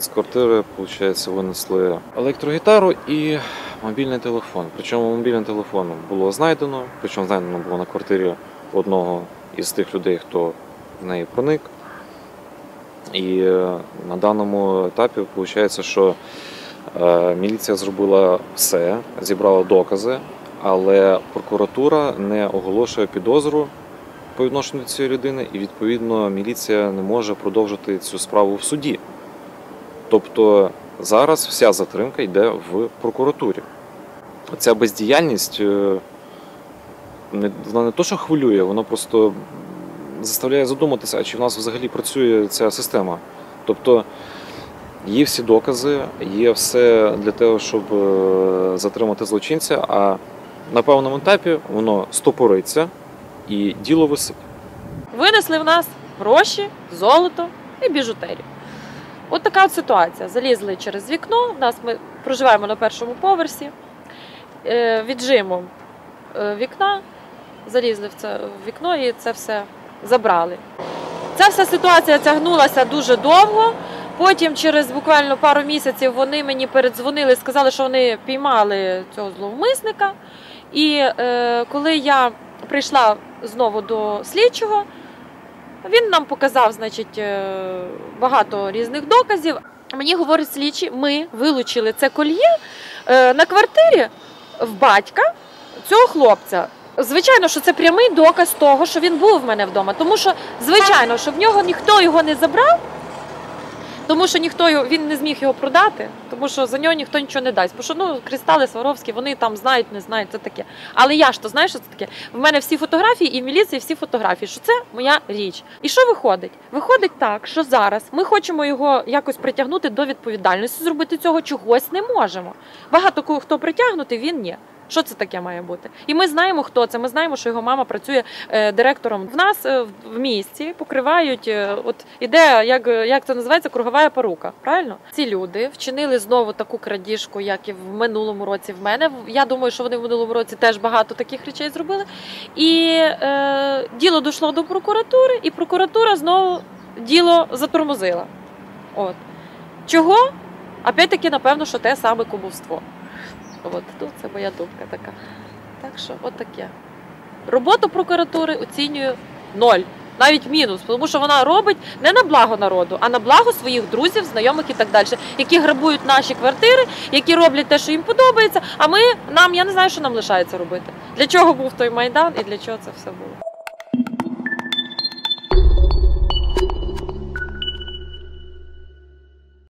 З квартири, виходить, винесли електрогітару і мобільний телефон. Причому мобільний телефон було знайдено, причому знайдено було на квартирі одного із тих людей, хто в неї проник. І е, на даному етапі виходить, що е, міліція зробила все, зібрала докази, але прокуратура не оголошує підозру по відношенню до цієї людини, і відповідно міліція не може продовжити цю справу в суді. Тобто зараз вся затримка йде в прокуратурі. Ця бездіяльність е, вона не то, що хвилює, вона просто заставляє задуматися, а чи в нас взагалі працює ця система. Тобто є всі докази, є все для того, щоб е, затримати злочинця, а на певному етапі воно стопориться і діло висить. Винесли в нас гроші, золото і біжутерію. От така от ситуація. Залізли через вікно. Нас ми проживаємо на першому поверсі. Е, Віджимом е, вікна, залізли в це вікно і це все забрали. Ця вся ситуація тягнулася дуже довго. Потім, через буквально пару місяців, вони мені передзвонили, сказали, що вони піймали цього зловмисника. І е, коли я прийшла знову до слідчого, він нам показав, значить, е, багато різних доказів. Мені говорить слідчі, ми вилучили це кольє е, на квартирі в батька цього хлопця. Звичайно, що це прямий доказ того, що він був в мене вдома. Тому що, звичайно, що в нього ніхто його не забрав, тому що ніхто його він не зміг його продати, тому що за нього ніхто нічого не дасть. Бо що ну кристали Сваровські, вони там знають, не знають, це таке. Але я ж то знаєш, що це таке? В мене всі фотографії і в міліції всі фотографії, що це моя річ. І що виходить? Виходить так, що зараз ми хочемо його якось притягнути до відповідальності, зробити цього чогось не можемо. Багато кого хто притягнути, він ні. Що це таке має бути? І ми знаємо, хто це. Ми знаємо, що його мама працює е, директором. В нас е, в місті покривають. е, от іде, як, як це називається, кругова порука. Правильно? Ці люди вчинили знову таку крадіжку, як і в минулому році. В мене я думаю, що вони в минулому році теж багато таких речей зробили. І е, діло дійшло до прокуратури, і прокуратура знову діло затормозила. От чого? Опять-таки, напевно, що те саме кумовство. От тут це моя думка така. Так що, от таке. Роботу прокуратури оцінюю ноль, навіть мінус, тому що вона робить не на благо народу, а на благо своїх друзів, знайомих і так далі, які грабують наші квартири, які роблять те, що їм подобається. А ми нам я не знаю, що нам лишається робити. Для чого був той майдан і для чого це все було.